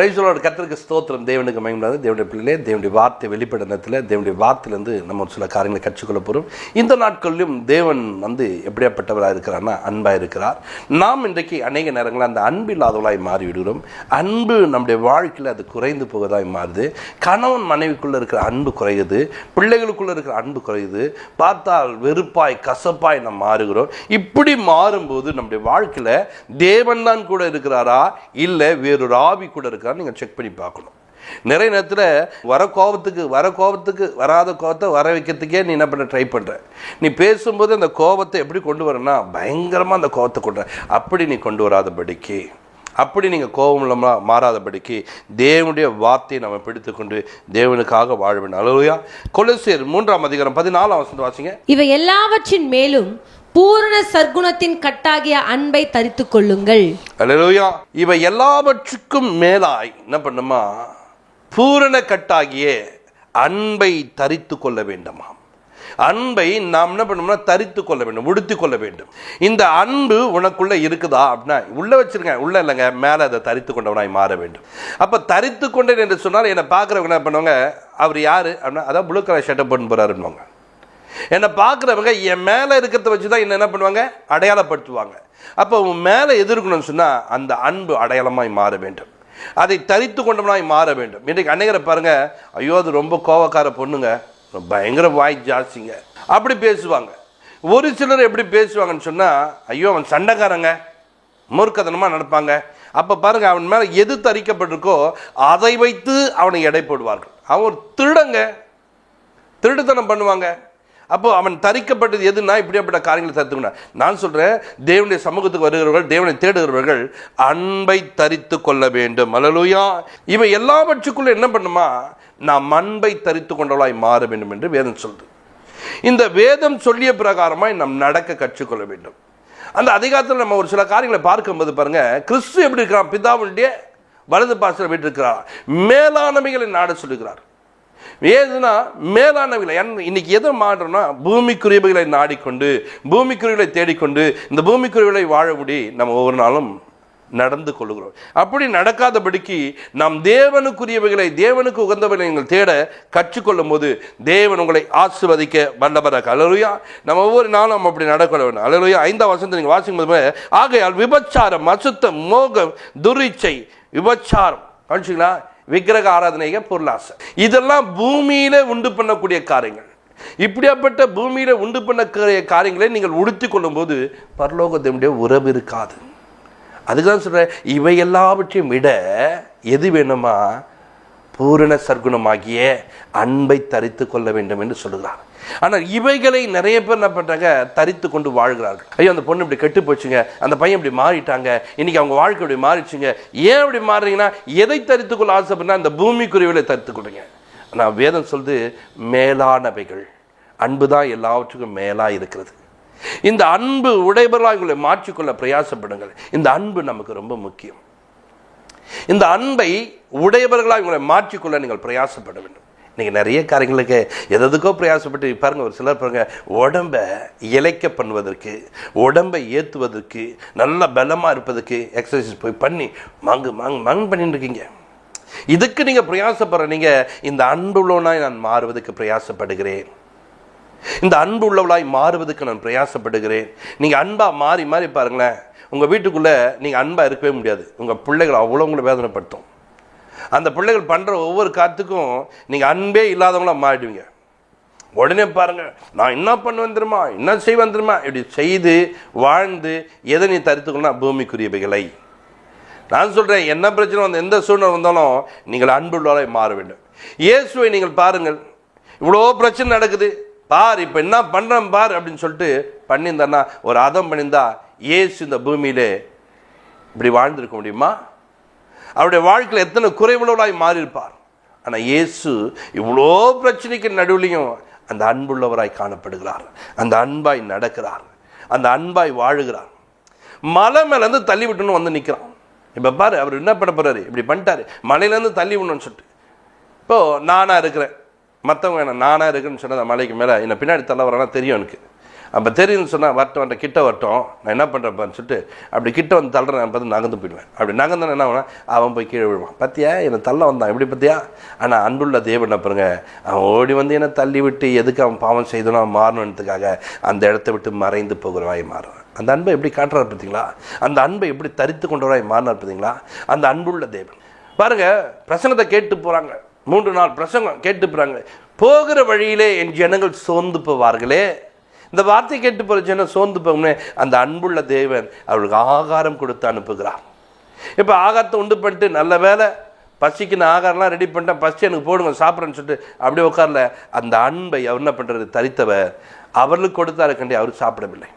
பிரைசலோட கத்திரிக்க ஸ்தோத்திரம். தேவனுக்கு மயங்காது தேவனுடைய பிள்ளையிலே தேவனுடைய வார்த்தை வெளிப்படத்தில் தேவனுடைய வார்த்தையிலேருந்து நம்ம ஒரு சில காரியங்களை கற்றுக்கொள்ள போகிறோம் இந்த நாட்களிலும் தேவன் வந்து எப்படியாப்பட்டவராக இருக்கிறார்னா அன்பாக இருக்கிறார். நாம் இன்றைக்கு அநேக நேரங்களில் அந்த அன்பு இல்லாதவளாய் மாறிவிடுகிறோம். அன்பு நம்முடைய வாழ்க்கையில் அது குறைந்து போவதாய் மாறுது. கணவன் மனைவிக்குள்ளே இருக்கிற அன்பு குறையுது. பிள்ளைகளுக்குள்ளே இருக்கிற அன்பு குறையுது. பார்த்தால் வெறுப்பாய் கசப்பாய் நாம் மாறுகிறோம். இப்படி மாறும்போது நம்முடைய வாழ்க்கையில் தேவன் தான் கூட இருக்கிறாரா? இல்லை வேறொரு ஆவி கூட இருக்கான்னு நீங்கள் செக் பண்ணி பார்க்கணும். நிறைய நேரத்தில் வர கோபத்துக்கு வர கோபத்துக்கு வராத கோபத்தை வர வைக்கிறதுக்கே நீ என்ன பண்ண ட்ரை பண்ணுற நீ பேசும்போது அந்த கோபத்தை எப்படி கொண்டு வரனா பயங்கரமாக அந்த கோபத்தை கொண்டு அப்படி நீ கொண்டு வராதபடிக்கு அப்படி நீங்கள் கோபம் இல்லாமல் மாறாதபடிக்கு தேவனுடைய வார்த்தையை நம்ம பிடித்துக்கொண்டு தேவனுக்காக வாழ வேண்டும் அலுவயா கொலசியர் மூன்றாம் அதிகாரம் பதினாலாம் வசந்த வாசிங்க. இவை எல்லாவற்றின் மேலும் பூரண சர்க்குணத்தின் கட்டாகிய அன்பை தரித்து கொள்ளுங்கள். அல்லேலூயா. இவை எல்லாவற்றுக்கும் மேலாய் என்ன பண்ணுமா? பூரண கட்டாகிய அன்பை தரித்து கொள்ள வேண்டுமாம். அன்பை நாம் என்ன பண்ணோம்னா தரித்து கொள்ள வேண்டும் உடுத்தி கொள்ள வேண்டும். இந்த அன்பு உனக்குள்ள இருக்குதா அப்படின்னா உள்ள வச்சிருங்க உள்ள இல்லைங்க மேலே அதை தரித்து கொண்டவனாய் மாற வேண்டும். அப்போ தரித்து கொண்டேன் என்று சொன்னால் என்னை பார்க்குறவங்க என்ன பண்ணுவாங்க அவர் யார் அப்படின்னா அதான் ப்ளூ கலர் ஷர்ட்டை போட்டு போகிறாருன்னுவாங்க என்னை பார்க்குறவங்க என் மேலே இருக்கிறத வச்சு தான் என்ன என்ன பண்ணுவாங்க? அடையாளப்படுத்துவாங்க. அப்போ உன் மேலே எதிர்க்கணும்னு சொன்னால் அந்த அன்பு அடையாளமாய் மாற வேண்டும். அதை தரித்து கொண்டவனாய் மாற வேண்டும். இன்றைக்கு அன்னைகரை பாருங்கள் ஐயோ அது ரொம்ப கோவக்கார பொண்ணுங்க. பயங்கர வாய் ஜாஸ்திங்க. அப்படி பேசுவாங்க. ஒரு சிலர் எப்படி பேசுவாங்கன்னு சொன்னால் ஐயோ அவன் சண்டைக்காரங்க. மூர்க்கதனமாக நடப்பாங்க. அப்போ பாருங்கள் அவன் மேலே எது தரிக்கப்பட்டிருக்கோ அதை வைத்து அவனை எடை போடுவார்கள் அவன் ஒரு திருடங்க. திருட்டுத்தனம் பண்ணுவாங்க. அப்போ அவன் தரிக்கப்பட்டது எதுனா இப்படியாப்பட்ட காரியங்களை தரித்துக்கணும் நான் சொல்கிறேன் தேவனுடைய சமூகத்துக்கு வருகிறவர்கள் தேவனை தேடுகிறவர்கள் அன்பை தரித்து கொள்ள வேண்டும். அலலுயா இவன் எல்லாவற்றுக்குள்ள என்ன பண்ணுமா? நாம் அன்பை தரித்து கொண்டவளாய் மாற வேண்டும் என்று வேதம் சொல்லுது. இந்த வேதம் சொல்லிய பிரகாரமாய் நாம் நடக்க கற்றுக்கொள்ள வேண்டும். அந்த அதிகாரத்தில் நம்ம ஒரு சில காரியங்களை பார்க்கும்போது பாருங்க கிறிஸ்து எப்படி இருக்கிறான்? பிதாவுடைய வலது பாசத்தில் விட்டிருக்கிறார் மேலானவைகளை நாட சொல்லுகிறார். ஏதுன்னா மேலானவைகளை இன்னைக்கு எதை மாடுறோம்னா பூமிக்குரியவைகளை நாடிக்கொண்டு பூமிக்குரியவைகளை தேடிக்கொண்டு இந்த பூமிக்குரியவைகளை வாழபடி நம்ம ஒவ்வொரு நாளும் நடந்து கொள்கிறோம் அப்படி நடக்காதபடிக்கு நாம் தேவனுக்குரியவைகளை தேவனுக்கு உகந்தவைகளை நீங்கள் தேட கற்றுக்கொள்ளும் போது தேவன் உங்களை ஆசிர்வதிக்க வல்லபராக அலலுயா நம்ம ஒவ்வொரு நாளும் நம்ம அப்படி நடக்க வேண்டும் அலலுயா ஐந்தாம் வருஷத்தை நீங்கள் வாசிக்கும் போது ஆகையால் விபச்சாரம் அசுத்தம் மோகம் துரிச்சை விபச்சாரம். கழிச்சிங்களா விக்கிரக ஆராதனைக பொருளாசை. இதெல்லாம் பூமியில உண்டு பண்ணக்கூடிய காரியங்கள். இப்படியாப்பட்ட பூமியில உண்டு பண்ணக்கூடிய காரியங்களை நீங்கள் உடுத்தி கொள்ளும்போது பரலோகத்தினுடைய உறவு இருக்காது. அதுக்கு தான் சொல்கிறேன் இவை எல்லாவற்றையும் விட எது வேணுமா? பூரண சர்க்குணமாகிய அன்பை தரித்து கொள்ள வேண்டும் என்று சொல்லுகிறார். ஆனால் இவைகளை நிறைய பேர் என்ன பண்ணுறாங்க தரித்து கொண்டு வாழ்கிறார்கள். ஐயோ அந்த பொண்ணு இப்படி கெட்டு போச்சுங்க. அந்த பையன் இப்படி மாறிட்டாங்க. இன்னைக்கு அவங்க வாழ்க்கை இப்படி மாறிச்சுங்க. ஏன் இப்படி மாறுறீங்கன்னா எதை தரித்து கொள்ள ஆசைப்படுனா இந்த பூமிக்குரியவளை தரித்து கொள்ளுங்க. ஆனால் வேதம் சொல்லுது மேலானவைகள். அன்பு தான் எல்லாவற்றுக்கும் மேலாக இருக்கிறது. இந்த அன்பு உடையவர்களாக உங்களை மாற்றிக்கொள்ள பிரயாசப்படுங்கள். இந்த அன்பு நமக்கு ரொம்ப முக்கியம். இந்த அன்பை உடையவர்களாக உங்களை மாற்றிக்கொள்ள நீங்கள் பிரயாசப்பட வேண்டும். நீங்கள் நிறைய காரியங்களுக்கு எதுக்கோ பிரயாசப்பட்டு பாருங்கள் ஒரு சிலர் பாருங்கள் உடம்பை இழைக்க பண்ணுவதற்கு உடம்பை ஏற்றுவதற்கு நல்ல பலமாக இருப்பதற்கு எக்ஸசைஸ் போய் பண்ணி மங்கு மங்கு மங்கு பண்ணிட்டு இருக்கீங்க. இதுக்கு நீங்கள் பிரயாசப்படுற நீங்கள் இந்த அன்புள்ளவனாய் நான் மாறுவதற்கு பிரயாசப்படுகிறேன். இந்த அன்பு உள்ளவளாய் மாறுவதற்கு நான் பிரயாசப்படுகிறேன். நீங்கள் அன்பாக மாறி மாறி பாருங்களேன் உங்கள் வீட்டுக்குள்ளே நீங்கள் அன்பாக இருக்கவே முடியாது. உங்கள் பிள்ளைகள் அவ்வளோ உங்களை வேதனைப்படுத்தும். அந்த பிள்ளைகள் பண்ணுற ஒவ்வொரு காத்துக்கும் நீங்கள் அன்பே இல்லாதவங்களாக மாறிடுவீங்க. உடனே பாருங்க நான் என்ன பண்ணுவேன் தெரியுமா? என்ன செய்வேன் தெரியுமா? இப்படி செய்து வாழ்ந்து எதை நீ தரித்துக்கணும்னா பூமிக்குரியவைகளை. நான் சொல்கிறேன் என்ன பிரச்சனை வந்து எந்த சூழ்நிலை வந்தாலும் நீங்கள் அன்புள்ளவராய் மாற வேண்டும். இயேசுவை நீங்கள் பாருங்கள். இவ்வளோ பிரச்சனை நடக்குது. பார் இப்போ என்ன பண்ணுறேன் பார் அப்படின்னு சொல்லிட்டு பண்ணியிருந்தேன்னா ஒரு அதம் பண்ணியிருந்தா இயேசு இந்த பூமியிலே இப்படி வாழ்ந்திருக்க முடியுமா? அவருடைய வாழ்க்கையில் எத்தனை குறைவுள்ளவராய் மாறியிருப்பார்? ஆனால் இயேசு இவ்வளோ பிரச்சனைக்கு நடுவிலையும் அந்த அன்புள்ளவராய் காணப்படுகிறார். அந்த அன்பாய் நடக்கிறார். அந்த அன்பாய் வாழுகிறார். மலை மேலேருந்து தள்ளி விட்டுன்னு வந்து நிற்கிறான் இப்போ பாரு அவர் என்ன பண்ண போகிறாரு இப்படி பண்ணிட்டாரு. மலையிலேருந்து தள்ளி விடணும்னு சொல்லிட்டு. இப்போது நானாக இருக்கிறேன். மற்றவங்க என்ன நானாக இருக்குன்னு சொன்னால் அந்த மலைக்கு மேலே என்னை பின்னாடி தள்ள வரானா தெரியும் எனக்கு. அப்போ தெரியும்னு சொன்னால் வரட்டும் வரட்டும் கிட்ட வரட்டும். நான் என்ன பண்ணுறப்பான்னு சொல்லிட்டு அப்படி கிட்ட வந்து தள்ளுறேன் பார்த்து நகர்ந்து போயிடுவேன். அப்படி நகர்ந்தேன் என்ன ஆகுனா அவன் போய் கீழே விழுவான். பார்த்தியா என்னை தள்ள வந்தான். எப்படி பார்த்தியா ஆனால் அன்புள்ள தேவன் பாருங்க அவன் ஓடி வந்து என்னை தள்ளி விட்டு எதுக்கு அவன் பாவம் செய்தனோ அவன் மாறணுன்றதுக்காக அந்த இடத்த விட்டு மறைந்து போகிறவாய் மாறுவான். அந்த அன்பை எப்படி காட்டுறாரு பார்த்தீங்களா அந்த அன்பை எப்படி தரித்து கொண்டவராய் மாறினார் பார்த்தீங்களா அந்த அன்புள்ள தேவன். பாருங்க பிரசங்கத்தை கேட்டு போகிறாங்க மூன்று நாள் பிரசங்கம் கேட்டு போகிறாங்க போகிற வழியிலே என் ஜனங்கள் சோர்ந்து போவார்களே. இந்த வார்த்தை கேட்டு போகிற ஜனம் சோர்ந்து போகும்னே அந்த அன்புள்ள தேவன் அவளுக்கு ஆகாரம் கொடுத்து அனுப்புகிறார். இப்போ ஆகாரத்தை உண்டு பண்ணிட்டு நல்ல வேலை பசிக்கு நான் ஆகாரம்லாம் ரெடி பண்ணிட்டேன் பசி எனக்கு போடுங்க சாப்பிட்றேன்னு சொல்லிட்டு அப்படியே உட்காரல அந்த அன்பை அவர் என்ன பண்ணுறது தரித்தவர். அவர்களுக்கு கொடுத்தாரு கண்டி அவர் சாப்பிடவில்லை.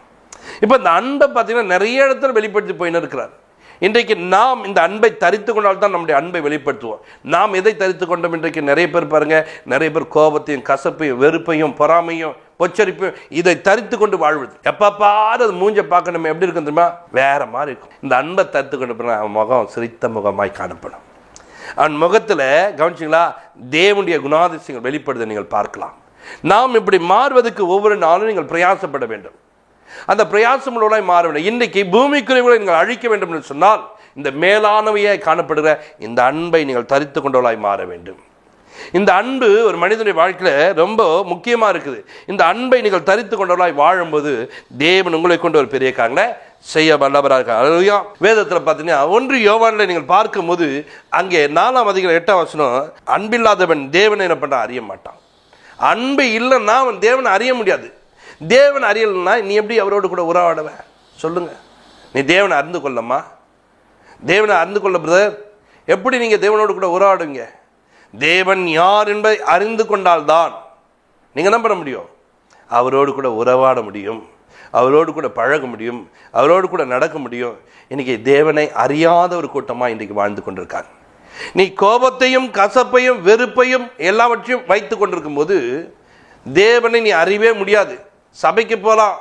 இப்போ இந்த அன்பை பார்த்தீங்கன்னா நிறைய இடத்துல வெளிப்படுத்தி போயின்னு இருக்கிறார். இன்றைக்கு நாம் இந்த அன்பை தரித்து கொண்டால் தான் நம்முடைய அன்பை வெளிப்படுத்துவோம். நாம் எதை தரித்து கொண்டோம்? இன்றைக்கு நிறைய பேர் பாருங்க நிறைய பேர் கோபத்தையும் கசப்பையும் வெறுப்பையும் பொறாமையும் பொச்சரிப்பையும் இதை தரித்து கொண்டு வாழ்வது. எப்போ அது மூஞ்ச பார்க்க நம்ம எப்படி இருக்கும் தெரியுமா? வேற மாதிரி இருக்கும். இந்த அன்பை தரித்து கொண்டு போனால் அவன் முகம் சிரித்த முகமாய் காணப்படும். அவன் முகத்தில் கவனிச்சிங்களா? தேவனுடைய குணாதிசயங்கள் வெளிப்படுதை நீங்கள் பார்க்கலாம். நாம் இப்படி மாறுவதற்கு ஒவ்வொரு நாளும் நீங்கள் பிரயாசப்பட வேண்டும். அந்த பிரயாசம் உள்ளவராய் மாற வேண்டும் இன்றைக்கு பூமிக்குரியவர்களை நீங்கள் அழிக்க வேண்டும் என்று சொன்னால் இந்த மேலானவையாய் காணப்படுகிற இந்த அன்பை நீங்கள் தரித்து கொண்டவளாய் மாற வேண்டும். இந்த அன்பு ஒரு மனிதனுடைய வாழ்க்கையில் ரொம்ப முக்கியமாக இருக்குது. இந்த அன்பை நீங்கள் தரித்து கொண்டவர்களாய் வாழும்போது தேவன் உங்களை கொண்டு ஒரு பெரிய காரண செய்ய வல்லவராக இருக்காங்க அதுயா வேதத்தில் பார்த்தீங்கன்னா ஒன்று யோவானில் நீங்கள் பார்க்கும்போது அங்கே நாலாம் அதிகாரம் எட்டாம் வசனம் அன்பில்லாதவன் தேவனை என்ன பண்ண அறிய மாட்டான். அன்பு இல்லைன்னா அவன் தேவனை அறிய முடியாது. தேவன் அறியலைன்னா நீ எப்படி அவரோடு கூட உறவாடுவேன் சொல்லுங்க. நீ தேவனை அறிந்து கொள்ளம்மா. தேவனை அறிந்து கொள்ள பிரதர் எப்படி நீங்கள் தேவனோடு கூட உறவாடுவீங்க? தேவன் யார் என்பதை அறிந்து கொண்டால்தான். நீங்கள் என்ன பண்ண முடியும்? அவரோடு கூட உறவாட முடியும். அவரோடு கூட பழக முடியும். அவரோடு கூட நடக்க முடியும். இன்றைக்கி தேவனை அறியாத ஒரு கூட்டமாக இன்றைக்கு வாழ்ந்து கொண்டிருக்காங்க நீ கோபத்தையும் கசப்பையும் வெறுப்பையும் எல்லாவற்றையும் வைத்து கொண்டிருக்கும் போது தேவனை நீ அறியவே முடியாது. சபைக்கு போகலாம்.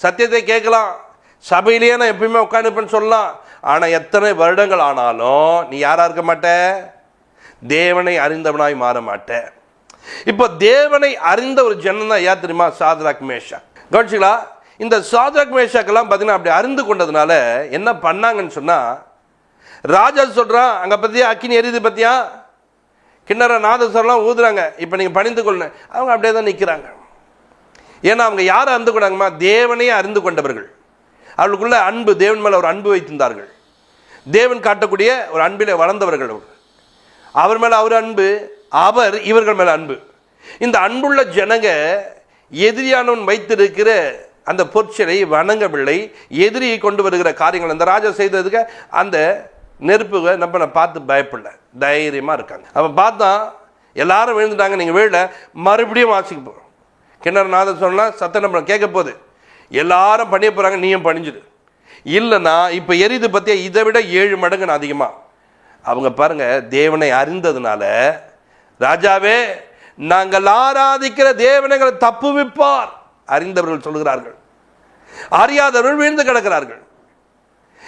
சத்தியத்தை கேட்கலாம். சபையிலேயே நான் எப்பயுமே உட்காந்துப்பேன்னு சொல்லலாம். ஆனால் எத்தனை வருடங்கள் ஆனாலும் நீ யாராக இருக்க மாட்ட? தேவனை அறிந்தவனாய் மாற மாட்டேன் இப்போ தேவனை அறிந்த ஒரு ஜனம் தான் யார் தெரியுமா? சாதராக் மேஷா கவனிச்சிங்களா இந்த சாதராக் மேஷாக்கெல்லாம் பார்த்தீங்கன்னா அப்படி அறிந்து கொண்டதுனால என்ன பண்ணாங்கன்னு சொன்னால் ராஜா சொல்கிறான் அங்கே பற்றியா அக்கினி எரியுது பற்றியா கிண்ணற நாதஸ்வரெலாம் ஊதுறாங்க. இப்போ நீங்கள் பணிந்து கொள்ளணும் அவங்க அப்படியே தான் நிற்கிறாங்க ஏன்னா அவங்க யாரை அறிந்து கொண்டாங்கம்மா? தேவனையே அறிந்து கொண்டவர்கள். அவர்களுக்குள்ள அன்பு தேவன் மேலே ஒரு அன்பு வைத்திருந்தார்கள். தேவன் காட்டக்கூடிய ஒரு அன்பிலே வளர்ந்தவர்கள் அவர் அவர் மேலே அவர் அன்பு அவர் இவர்கள் மேலே அன்பு. இந்த அன்புள்ள ஜனங்க எதிரியானவன் வைத்திருக்கிற அந்த பொற்சிலை வணங்கவில்லை. எதிரியை கொண்டு வருகிற காரியங்கள் அந்த ராஜா செய்ததுக்கு அந்த நெருப்புக நம்ம பார்த்து பயப்படல. தைரியமாக இருக்காங்க. அப்போ பார்த்தா எல்லாரும் விழுந்துட்டாங்க. நீங்கள் வீழில் மறுபடியும் வாசிக்க போகிறோம் கிணறு நாதம் சொன்னால் சத்தம் நம்ம கேட்க போகுது. எல்லாரும் பண்ணிய போகிறாங்க நீயும் பணிஞ்சிடு இல்லைன்னா இப்போ எரிது பற்றியா இதை விட ஏழு மடங்கு நான் அதிகமாக அவங்க பாருங்கள் தேவனை அறிந்ததுனால ராஜாவே நாங்கள் ஆராதிக்கிற தேவனைகளை தப்புவிப்பார். அறிந்தவர்கள் சொல்கிறார்கள் அறியாதவர்கள் வீழ்ந்து கிடக்கிறார்கள்.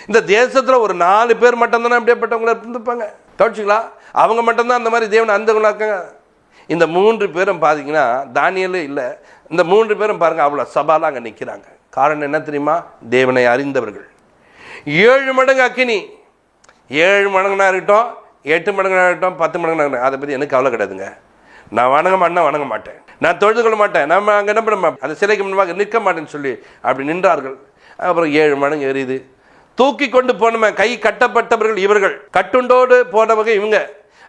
இந்த தேசத்தில் ஒரு நாலு பேர் மட்டும்தானே அப்படியேப்பட்டவங்களை இருந்துப்பாங்க கவனிச்சிங்களா அவங்க மட்டும்தான் அந்த மாதிரி தேவனை அறிந்தவங்களா இருக்காங்க. இந்த மூன்று பேரும் பார்த்தீங்கன்னா தானியலே இல்லை. இந்த மூன்று பேரும் பாருங்கள் அவ்வளோ சபாலாம் அங்கே நிற்கிறாங்க காரணம் என்ன தெரியுமா? தேவனை அறிந்தவர்கள். ஏழு மடங்கு அக்கினி. ஏழு மடங்குனா இருக்கட்டும் எட்டு மடங்குனா இருக்கட்டும் பத்து மடங்குனா இருக்கட்டும். அதை பற்றி எனக்கு கவலை கிடையாதுங்க. நான் வணங்க மாட்டேன் வணங்க மாட்டேன். நான் தொழுது கொள்ள மாட்டேன். நம்ம அங்கே என்ன பண்ண அந்த சிலைக்கு முன்பாக நிற்க மாட்டேன்னு சொல்லி அப்படி நின்றார்கள். அப்புறம் ஏழு மடங்கு எரியுது. தூக்கி கொண்டு போனவன் கை கட்டப்பட்டவர்கள் இவர்கள். கட்டுண்டோடு போனவங்க இவங்க.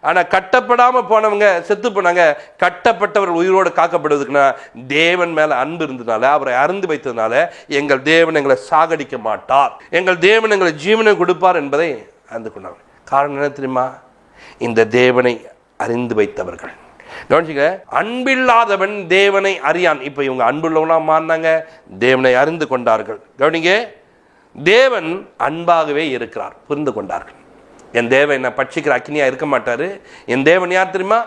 ஆனால் கட்டப்படாமல் போனவங்க செத்து போனாங்க. கட்டப்பட்டவர் உயிரோடு காக்கப்படுவதுக்குன்னா தேவன் மேலே அன்பு இருந்ததுனால அவரை அருந்து வைத்ததுனால எங்கள் தேவன் எங்களை சாகடிக்க மாட்டார். எங்கள் தேவன் எங்களை ஜீவனை கொடுப்பார் என்பதை அறிந்து கொண்டாங்க காரணம் என்ன தெரியுமா? இந்த தேவனை அறிந்து வைத்தவர்கள். கவனிச்சுங்க அன்பில்லாதவன் தேவனை அறியான். இப்போ இவங்க அன்புள்ளவனாக மாறினாங்க தேவனை அறிந்து கொண்டார்கள். கவனிங்க தேவன் அன்பாகவே இருக்கிறார் புரிந்து கொண்டார்கள். என் தேவன் என்னை பட்சிக்கிற அக்னியாக இருக்க மாட்டார். என் தேவன் யார் தெரியுமா?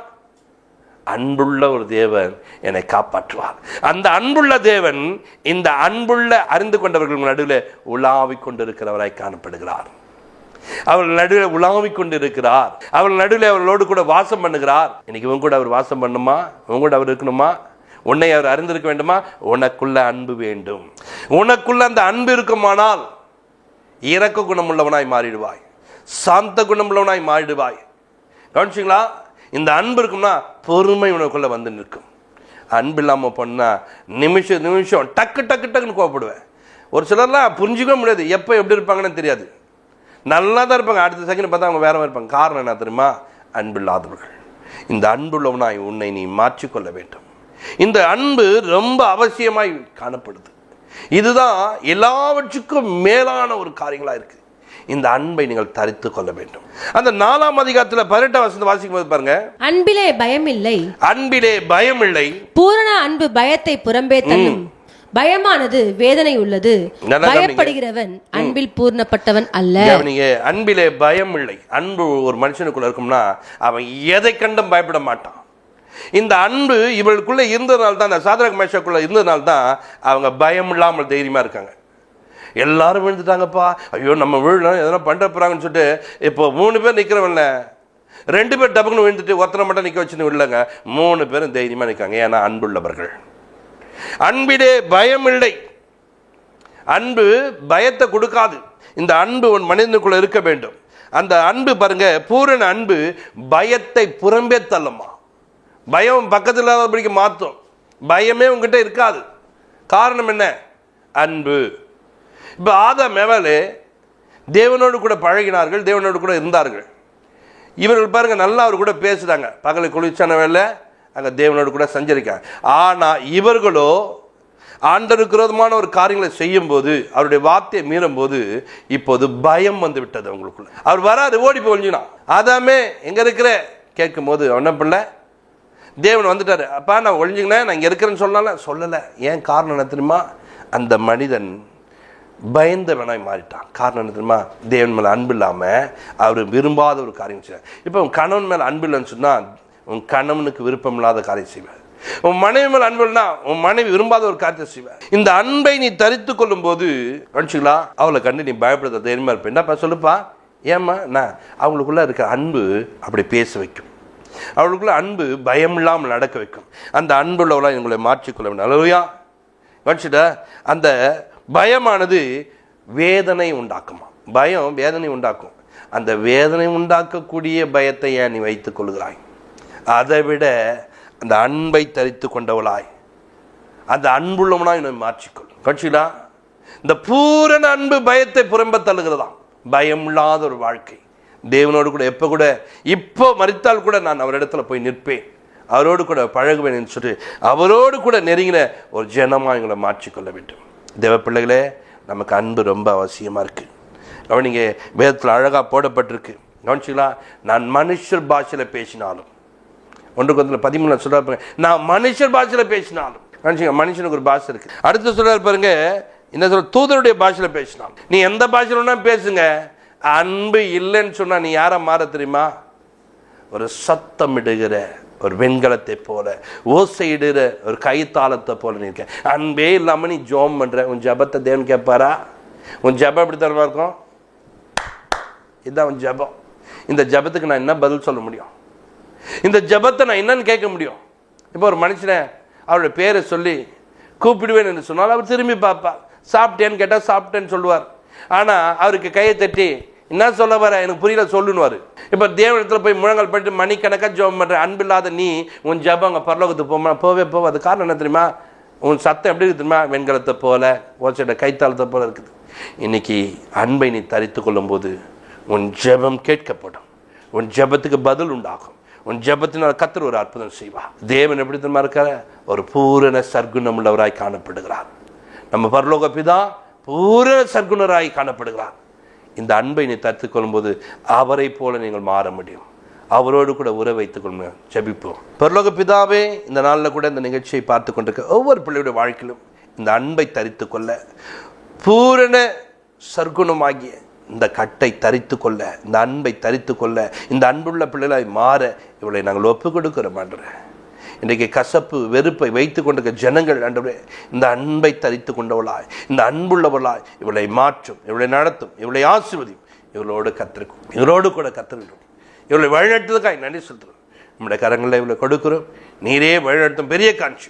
அன்புள்ள ஒரு தேவன் என்னை காப்பாற்றுவார். அந்த அன்புள்ள தேவன் இந்த அன்புள்ள அறிந்து கொண்டவர்கள் நடுவில் உலாவிக் கொண்டிருக்கிறவராய் காணப்படுகிறார். அவர்கள் நடுவில் உலாவிக் கொண்டிருக்கிறார். அவர்கள் நடுவில் அவர்களோடு கூட வாசம் பண்ணுகிறார். இன்னைக்கு இவங்க கூட அவர் வாசம் பண்ணுமா? இவங்க கூட அவர் இருக்கணுமா? உன்னை அவர் அறிந்திருக்க வேண்டுமா? உனக்குள்ள அன்பு வேண்டும். உனக்குள்ள அந்த அன்பு இருக்குமானால் இறக்க குணமுள்ளவனாய் மாறிடுவாய். சாந்த குணமுள்ளவனாய் மாறிடுவாய். கவனிச்சிங்களா? இந்த அன்பு இருக்கும்னா பொறுமை உனக்குள்ளே வந்து நிற்கும். அன்பு இல்லாமல் பண்ணால் நிமிஷம் நிமிஷம் டக்கு டக்கு டக்குன்னு கோவப்படுவேன். ஒரு சிலர்லாம் புரிஞ்சிக்கவே முடியாது. எப்போ எப்படி இருப்பாங்கன்னு தெரியாது. நல்லா தான் இருப்பாங்க. அடுத்த செகண்ட் பார்த்தா அவங்க வேற மாதிரி இருப்பாங்க. காரணம் என்ன தெரியுமா? அன்பு இல்லாதவர்கள். இந்த அன்புள்ளவனாய் உன்னை நீ மாற்றிக்கொள்ள வேண்டும். இந்த அன்பு ரொம்ப அவசியமாய் காணப்படுது. இதுதான் எல்லாவற்றுக்கும் மேலான ஒரு காரியங்களாக இருக்குது இந்த அன்பை நீங்கள் தரித்து கொள்ள வேண்டும். அந்த நாலாம் அதிகாரத்தில் பதினெட்டாம் வசந்த வாசிக்கும் போது பாருங்க. அன்பிலே பயமில்லை. அன்பிலே பயம் இல்லை பூரண அன்பு பயத்தை புறம்பே தள்ளும். பயமானது வேதனை உள்ளது. பயப்படுகிறவன் அன்பில் பூர்ணப்பட்டவன் அல்ல. கவனிங்க. அன்பிலே பயம் இல்லை அன்பு ஒரு மனுஷனுக்குள்ள இருக்கும்னா அவன் எதை கண்டும் பயப்பட மாட்டான். இந்த அன்பு இவளுக்குள்ள இருந்ததுனால தான் அந்த சாதக மேஷக்குள்ள இருந்ததுனால தான் அவங்க பயம் இல்லாமல் தைரியமா இருக்காங்க. எல்லாரும் விழுந்துட்டாங்கப்பா. ஐயோ நம்ம விழுணும் எதனா பண்ணுற போகிறாங்கன்னு சொல்லிட்டு இப்போ மூணு பேர் நிற்கிறவன்ல ரெண்டு பேர் டபுக்குன்னு விழுந்துட்டு ஒருத்தனை மட்டும் நிற்க வச்சுன்னு விடலங்க. மூணு பேரும் தைரியமாக நிற்காங்க ஏன்னா அன்புள்ளவர்கள். அன்பிலே பயம் இல்லை. அன்பு பயத்தை கொடுக்காது. இந்த அன்பு உன் மனிதனுக்குள்ள இருக்க வேண்டும். அந்த அன்பு பாருங்க பூரண அன்பு பயத்தை புறம்பே தள்ளுமா. பயம் பக்கத்தில் இல்லாதபடிக்கு மாற்றும். பயமே உங்ககிட்ட இருக்காது. காரணம் என்ன? அன்பு. இப்போ ஆதாம் மேவலே தேவனோடு கூட பழகினார்கள் தேவனோடு கூட இருந்தார்கள். இவர்கள் பாருங்கள் நல்லா அவர் கூட பேசுகிறாங்க பகலை குளிர்ச்சான வேலை அங்கே தேவனோடு கூட சஞ்சரிக்காங்க ஆனால் இவர்களோ ஆண்டருக்கு விரோதமான ஒரு காரியங்களை செய்யும் போது அவருடைய வார்த்தையை மீறும்போது இப்போது பயம் வந்து விட்டது அவங்களுக்குள்ள. அவர் வராது ஓடி போய் ஒழிஞ்சினா அதாமே எங்க இருக்கிற? கேட்கும்போது என்ன பிள்ளை தேவன் வந்துட்டாரு. அப்பா நான் ஒழிஞ்சுக்கினேன் நான் இங்கே இருக்கிறேன்னு சொல்லல. சொல்லலை. ஏன் காரணம் என்ன தெரியுமா? அந்த மனிதன் பயந்தவனாய் மாறிட்டான். காரணம் என்ன தெரியுமா? தேவன் மேலே அன்பு இல்லாமல் அவர் விரும்பாத ஒரு காரியம் செய்வார் இப்போ உன் கணவன் மேலே அன்பு இல்லைன்னு சொன்னால் உன் கணவனுக்கு விருப்பம் இல்லாத காரியம் செய்வார். உன் மனைவி மேலே அன்பு இல்லைன்னா உன் மனைவி விரும்பாத ஒரு காரியத்தை செய்வேன் இந்த அன்பை நீ தரித்து கொள்ளும் போது கணிச்சுங்களா அவளை கண்டு நீ பயப்படுத்த தைரியமாக இருப்பேன் என்னப்பா சொல்லுப்பா? ஏம்மா? நான் அவங்களுக்குள்ள இருக்கிற அன்பு அப்படி பேச வைக்கும். அவளுக்குள்ள அன்பு பயம் இல்லாமல் நடக்க வைக்கும். அந்த அன்புள்ளவளாக எங்களை மாற்றிக்கொள்ள வேண்டும். அலலுயா கவனிச்சுட்ட அந்த பயமானது வேதனை உண்டாக்குமா? பயம் வேதனை உண்டாக்கும். அந்த வேதனை உண்டாக்கக்கூடிய பயத்தை ஏன் நீ வைத்துக் கொள்கிறாய்? அதை விட அந்த அன்பை தரித்து கொண்டவளாய். அந்த அன்புள்ளவனாய் என்னை மாற்றிக்கொள். கட்சிலா? இந்த பூரண அன்பு பயத்தை புறம்ப தள்ளுகிறதாம். பயம் இல்லாத ஒரு வாழ்க்கை. தேவனோடு கூட எப்போ கூட இப்போ மறித்தால் கூட நான் அவரிடத்துல போய் நிற்பேன். அவரோடு கூட பழகுவேன் சொல்லிட்டு அவரோடு கூட நெருங்கின ஒரு ஜனமாக எங்களை மாற்றிக்கொள்ள வேண்டும். தேவ பிள்ளைகளே நமக்கு அன்பு ரொம்ப அவசியமாக இருக்குது கவனிங்க வேதத்தில் அழகாக போடப்பட்டிருக்கு. கவனிச்சிங்களா நான் மனுஷர் பாஷையில் பேசினாலும். ஒன்று ஒன்றில் பதிமூணு சொல்றாரு நான் மனுஷர் பாஷையில் பேசினாலும். கவனிச்சிங்க மனுஷனுக்கு ஒரு பாஷை இருக்குது அடுத்து சொல்கிறார் பாருங்க என்ன சொல்ற தூதருடைய பாஷையில் பேசினாலும். நீ எந்த பாஷையில் பேசுங்க. அன்பு இல்லைன்னு சொன்னால் நீ யாரை மாற தெரியுமா? ஒரு சத்தமிடுகிற ஒரு வெண்கலத்தை போல ஓசையிடுகிற ஒரு கைத்தாளத்தை போல நீ இருக்கேன் அன்பே இல்லாமல் நீ ஜோம் பண்ணுற உன் ஜபத்தை தேவன் கேட்பாரா? உன் ஜபம் எப்படி தரமா இருக்கும்? இதுதான் உன் ஜபம். இந்த ஜபத்துக்கு நான் என்ன பதில் சொல்ல முடியும்? இந்த ஜபத்தை நான் என்னன்னு கேட்க முடியும்? இப்போ ஒரு மனுஷனை அவருடைய பேரை சொல்லி கூப்பிடுவேன் என்று சொன்னால் அவர் திரும்பி பார்ப்பார். சாப்பிட்டேன்னு கேட்டால் சாப்பிட்டேன்னு சொல்லுவார். ஆனால் அவருக்கு கையை தட்டி என்ன சொல்ல வர? எனக்கு புரியல சொல்லுன்னு இப்போ தேவனத்தில் போய் முழங்கல் பண்ணிட்டு மணிக்கணக்காக ஜெபம் பண்ணுற அன்பில்லாத நீ உன் ஜபம் அங்கே பரலோகத்துக்கு போமா போவே போவாது காரணம் என்ன தெரியுமா? உன் சத்தம் எப்படி இருக்கு தெரியுமா? வெண்கலத்தை போல ஓச்சட கைத்தாளத்தை போல இருக்குது. இன்னைக்கு அன்பை நீ தரித்து கொள்ளும்போது உன் ஜெபம் கேட்கப்படும். உன் ஜெபத்துக்கு பதில் உண்டாகும். உன் ஜபத்தினால் கத்தர் ஒரு அற்புதம் செய்வா. தேவன் எப்படி தெரியுமா இருக்கார? ஒரு பூரண சர்க்குணம் உள்ளவராய் காணப்படுகிறார். நம்ம பரலோக பிதா பூரண சர்க்குணராய் காணப்படுகிறார். இந்த அன்பை நீ தத்துக் கொள்ளும்போது அவரை போல நீங்கள் மாற முடியும். அவரோடு கூட உற வைத்துக் கொள்ளுங்க. ஜபிப்போம். பரலோக பிதாவே இந்த நாளில் கூட இந்த நிகழ்ச்சியை பார்த்து கொண்டிருக்க ஒவ்வொரு பிள்ளையுடைய வாழ்க்கையிலும் இந்த அன்பை தரித்து கொள்ள பூரண சர்க்குணமாகிய இந்த கட்டை தரித்து கொள்ள இந்த அன்பை தரித்து கொள்ள இந்த அன்புள்ள பிள்ளைகளாய் மாற இவளை நாங்கள் ஒப்பு கொடுக்கிறோம் ஆண்டவரே. இன்றைக்கு கசப்பு வெறுப்பை வைத்து கொண்டிருக்க ஜனங்கள் ஆண்டவரே இந்த அன்பை தரித்து கொண்டவளாய் இந்த அன்புள்ளவளாய் இவளை மாற்றும் இவளை நடத்தும் இவளை ஆசிர்வதியும் இவளோடு கத்திருக்கும் இவரோடு கூட கத்திருக்கும் இவளை வழிநடத்துவதற்காக நன்றி சொல்கிறோம் நம்முடைய கரங்களில் இவளை கொடுக்குறோம். நீரே வழிநடத்தும் பெரிய காட்சி.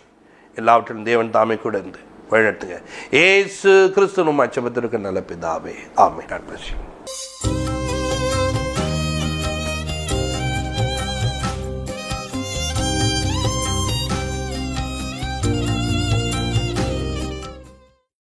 எல்லாவற்றிலும் தேவன் தாமே கூட இருந்து வழிநடத்துங்க. ஏசு கிறிஸ்து நம்ம அச்சபத்திற்கு நல்ல பிதாவே. ஆமை God bless.